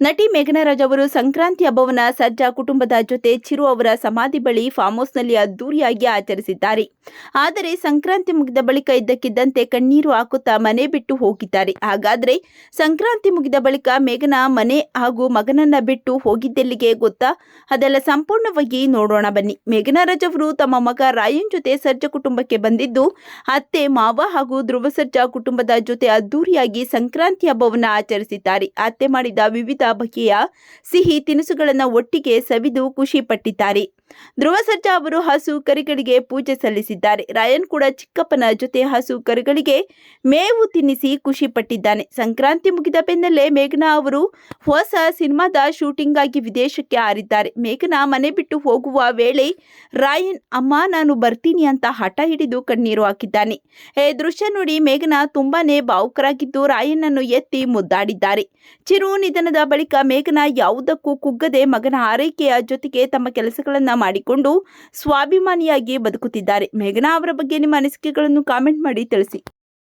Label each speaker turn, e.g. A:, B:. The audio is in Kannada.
A: ನಟಿ ಮೇಘನರಾಜ್ ಅವರು ಸಂಕ್ರಾಂತಿ ಹಬ್ಬವನ್ನ ಸರ್ಜಾ ಕುಟುಂಬದ ಜೊತೆ ಚಿರು ಅವರ ಸಮಾಧಿ ಬಳಿ ಫಾರ್ಮ್ ಹೌಸ್ನಲ್ಲಿ ಅದ್ದೂರಿಯಾಗಿ ಆಚರಿಸಿದ್ದಾರೆ. ಆದರೆ ಸಂಕ್ರಾಂತಿ ಮುಗಿದ ಬಳಿಕ ಇದ್ದಕ್ಕಿದ್ದಂತೆ ಕಣ್ಣೀರು ಹಾಕುತ್ತಾ ಮನೆ ಬಿಟ್ಟು ಹೋಗಿದ್ದಾರೆ. ಹಾಗಾದ್ರೆ ಸಂಕ್ರಾಂತಿ ಮುಗಿದ ಬಳಿಕ ಮೇಘನಾ ಮನೆ ಹಾಗೂ ಮಗನನ್ನ ಬಿಟ್ಟು ಹೋಗಿದ್ದೆಲ್ಲಿಗೆ ಗೊತ್ತಾ? ಅದೆಲ್ಲ ಸಂಪೂರ್ಣವಾಗಿ ನೋಡೋಣ ಬನ್ನಿ. ಮೇಘನರಾಜ್ ಅವರು ತಮ್ಮ ಮಗ ರಾಯನ್ ಜೊತೆ ಸರ್ಜಾ ಕುಟುಂಬಕ್ಕೆ ಬಂದಿದ್ದು, ಅತ್ತೆ, ಮಾವ ಹಾಗೂ ಧ್ರುವ ಸರ್ಜಾ ಕುಟುಂಬದ ಜೊತೆ ಅದ್ದೂರಿಯಾಗಿ ಸಂಕ್ರಾಂತಿ ಹಬ್ಬವನ್ನ ಆಚರಿಸಿದ್ದಾರೆ. ಅತ್ತೆ ಮಾಡಿದ ವಿವಿಧ ಬಗೆಯ ಸಿಹಿ ತಿನಿಸುಗಳನ್ನು ಒಟ್ಟಿಗೆ ಸವಿದು ಖುಷಿ ಪಟ್ಟಿದ್ದಾರೆ. ಧ್ರುವ ಸರ್ಜಾ ಅವರು ಹಸು ಕರಿಗಳಿಗೆ ಪೂಜೆ ಸಲ್ಲಿಸಿದ್ದಾರೆ. ರಾಯನ್ ಕೂಡ ಚಿಕ್ಕಪ್ಪನ ಜೊತೆ ಹಸು ಕರುಗಳಿಗೆ ಮೇವು ತಿನ್ನಿಸಿ ಖುಷಿ ಪಟ್ಟಿದ್ದಾನೆ. ಸಂಕ್ರಾಂತಿ ಮುಗಿದ ಬೆನ್ನಲ್ಲೇ ಮೇಘನಾ ಅವರು ಹೊಸ ಸಿನಿಮಾದ ಶೂಟಿಂಗ್ ಆಗಿ ವಿದೇಶಕ್ಕೆ ಹಾರಿದ್ದಾರೆ. ಮೇಘನಾ ಮನೆ ಬಿಟ್ಟು ಹೋಗುವ ವೇಳೆ ರಾಯನ್, ಅಮ್ಮ, ನಾನು ಬರ್ತೀನಿ ಅಂತ ಹಠ ಹಿಡಿದು ಕಣ್ಣೀರು ಹಾಕಿದ್ದಾನೆ. ಈ ದೃಶ್ಯ ನೋಡಿ ಮೇಘನಾ ತುಂಬಾನೇ ಭಾವುಕರಾಗಿದ್ದು ರಾಯನ್ನನ್ನು ಎತ್ತಿ ಮುದ್ದಾಡಿದ್ದಾರೆ. ಚಿರು ನಿಧನದ ಬಳಿಕ ಮೇಘನಾ ಯಾವುದಕ್ಕೂ ಕುಗ್ಗದೆ ಮಗನ ಆರೈಕೆಯ ಜೊತೆಗೆ ತಮ್ಮ ಕೆಲಸಗಳನ್ನ ಮಾಡಿಕೊಂಡು ಸ್ವಾಭಿಮಾನಿಯಾಗಿ ಬದುಕುತ್ತಿದ್ದಾರೆ. ಮೇಘನಾ ಅವರ ಬಗ್ಗೆ ನಿಮ್ಮ ಅನಿಸಿಕೆಗಳನ್ನು ಕಾಮೆಂಟ್ ಮಾಡಿ ತಿಳಿಸಿ.